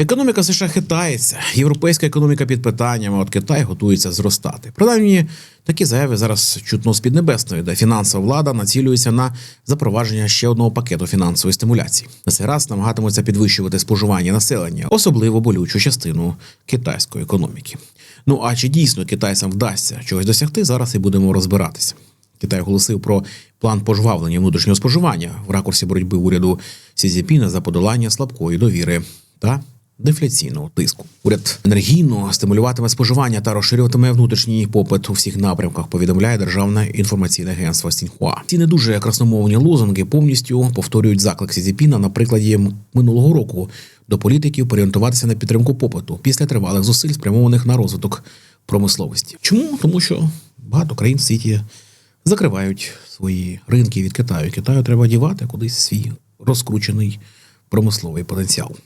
Економіка США хитається, європейська економіка під питанням, а от Китай готується зростати. Принаймні, такі заяви зараз чутно з піднебесної, де фінансова влада націлюється на запровадження ще одного пакету фінансової стимуляції. На цей раз намагатимуться підвищувати споживання населення, особливо болючу частину китайської економіки. Ну а чи дійсно китайцям вдасться чогось досягти? Зараз і будемо розбиратися. Китай оголосив про план пожвавлення внутрішнього споживання в ракурсі боротьби уряду Сізіпіна за подолання слабкої довіри та дефляційного тиску. Уряд енергійно стимулюватиме споживання та розширюватиме внутрішній попит у всіх напрямках. Повідомляє державне інформаційне агентство Сіньхуа. Ці не дуже красномовні лозунги повністю повторюють заклик Сізіпіна на прикладі минулого року до політиків орієнтуватися на підтримку попиту після тривалих зусиль, спрямованих на розвиток промисловості. Чому? Тому що багато країн в світі закривають свої ринки від Китаю. Китаю треба дівати кудись свій розкручений промисловий потенціал.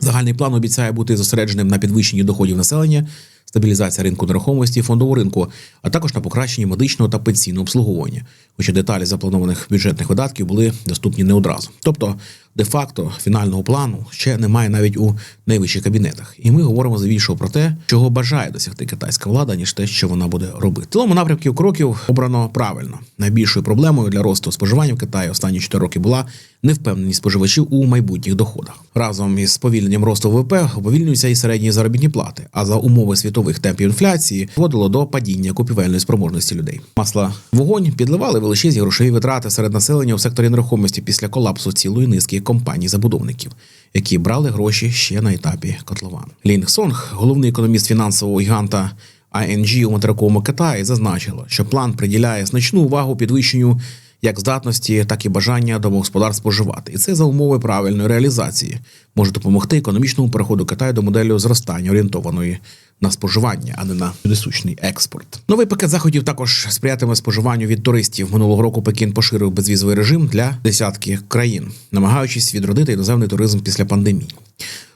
Загальний план обіцяє бути зосередженим на підвищенні доходів населення, стабілізація ринку нерухомості, фондового ринку, а також на покращенні медичного та пенсійного обслуговування. Хоча деталі запланованих бюджетних видатків були доступні не одразу. Тобто, де-факто фінального плану ще немає навіть у найвищих кабінетах. І ми говоримо здебільшого про те, чого бажає досягти китайська влада, ніж те, що вона буде робити. Цілому напрямків кроків обрано правильно. Найбільшою проблемою для росту споживання в Китаї останні 4 роки була невпевненість споживачів у майбутніх доходах. Разом із повільненням росту ВВП уповільнюються і середні заробітні плати. А за умови світових темпів інфляції вводило до падіння купівельної спроможності людей. Масла вогонь підливали величезні грошові витрати серед населення у секторі нерухомості після колапсу цілої низки компаній-забудовників, які брали гроші ще на етапі котлован. Лінг Сонг, головний економіст фінансового гіганта ING у материковому Китаї, зазначила, що план приділяє значну увагу підвищенню як здатності, так і бажання домогосподарств споживати. І це за умови правильної реалізації може допомогти економічному переходу Китаю до моделі зростання орієнтованої на споживання, а не на несущний експорт. Новий пакет заходів також сприятиме споживанню від туристів. Минулого року Пекін поширив безвізовий режим для десятки країн, намагаючись відродити іноземний туризм після пандемії.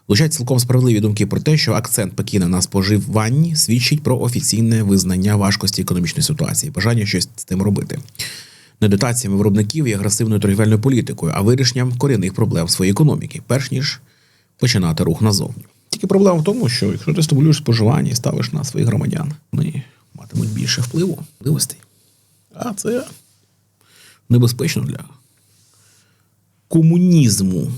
Лучать цілком справедливі думки про те, що акцент Пекіна на споживанні свідчить про офіційне визнання важкості економічної ситуації, бажання щось з тим робити. Не дотаціями виробників і агресивною торгівельною політикою, а вирішенням корінних проблем своєї економіки, перш ніж починати рух назовні. Тільки проблема в тому, що якщо ти стимулюєш споживання і ставиш на своїх громадян, вони матимуть більше впливу, можливостей. А це небезпечно для комунізму.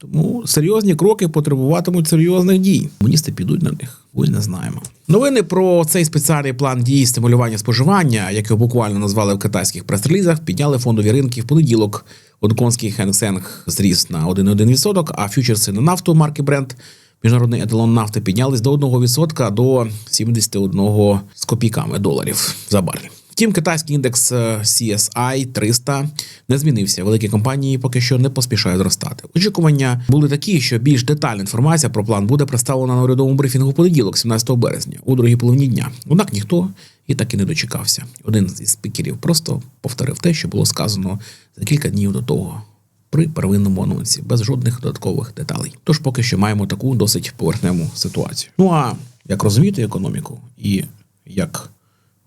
Тому серйозні кроки потребуватимуть серйозних дій. Комуністи підуть на них, ми не знаємо. Новини про цей спеціальний план дій стимулювання споживання, який буквально назвали в китайських прес-релізах, підняли фондові ринки в понеділок. Гонконгський Хенсенг зріс на 1,1%, а фьючерси на нафту марки Brent, міжнародний еталон нафти, піднялись до 1% до 71 з копійками доларів за барель. Втім, китайський індекс е, CSI 300 не змінився. Великі компанії поки що не поспішають зростати. Очікування були такі, що більш детальна інформація про план буде представлена на урядовому брифінгу понеділок, 17 березня, у другій половині дня. Однак ніхто і так і не дочекався. Один зі спікерів просто повторив те, що було сказано за кілька днів до того. При первинному анонсі без жодних додаткових деталей. Тож поки що маємо таку досить поверхневу ситуацію. Ну а як розуміти економіку і як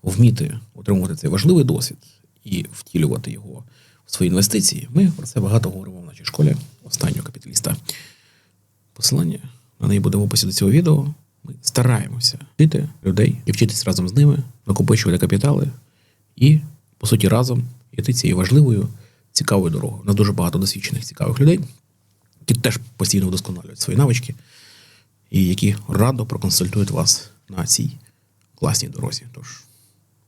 вміти отримувати цей важливий досвід і втілювати його в свої інвестиції, ми про це багато говоримо в нашій школі останнього капіталіста. Посилання на неї буде в описі до цього відео. Ми стараємося вчити людей і вчитись разом з ними, накопичувати капітали і, по суті, разом йти цією важливою, цікавою дорогою. У нас дуже багато досвідчених цікавих людей, які теж постійно вдосконалюють свої навички, і які радо проконсультують вас на цій класній дорозі. Тож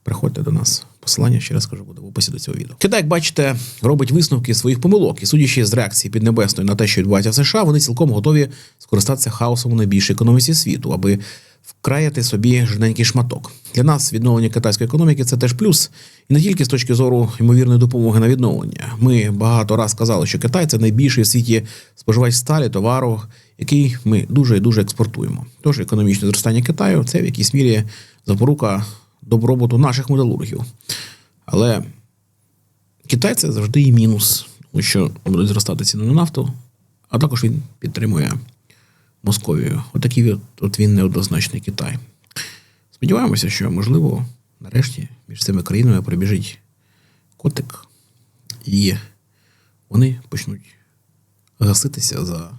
приходьте до нас. Посилання ще раз кажу, буде в описі до цього відео. Китай, як бачите, робить висновки своїх помилок, і судячи з реакції Піднебесної на те, що відбувається в США, вони цілком готові скористатися хаосом у найбільшій економіці світу, аби вкраяти собі жирненький шматок. Для нас відновлення китайської економіки це теж плюс, і не тільки з точки зору ймовірної допомоги на відновлення. Ми багато раз казали, що Китай це найбільший в світі споживач сталі, товару, який ми дуже і дуже експортуємо. Тож економічне зростання Китаю це в якійсь мірі запорука добробуту наших металургів. Але Китай це завжди і мінус, тому що будуть зростати ціни на нафту, а також він підтримує Московію. Отакий от, от він неоднозначний Китай. Сподіваємося, що, можливо, нарешті між цими країнами прибіжить котик, і вони почнуть гаситися за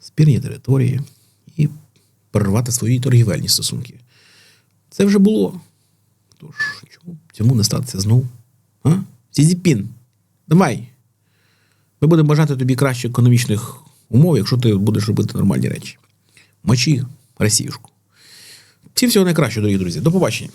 спірні території і перервати свої торгівельні стосунки. Це вже було. Тож, чому цьому не статися знову? А? Сізіпін, давай. Ми будемо бажати тобі кращих економічних умов, якщо ти будеш робити нормальні речі. Мочі Росіюшку. Всім всього найкращого, дорогі друзі. До побачення.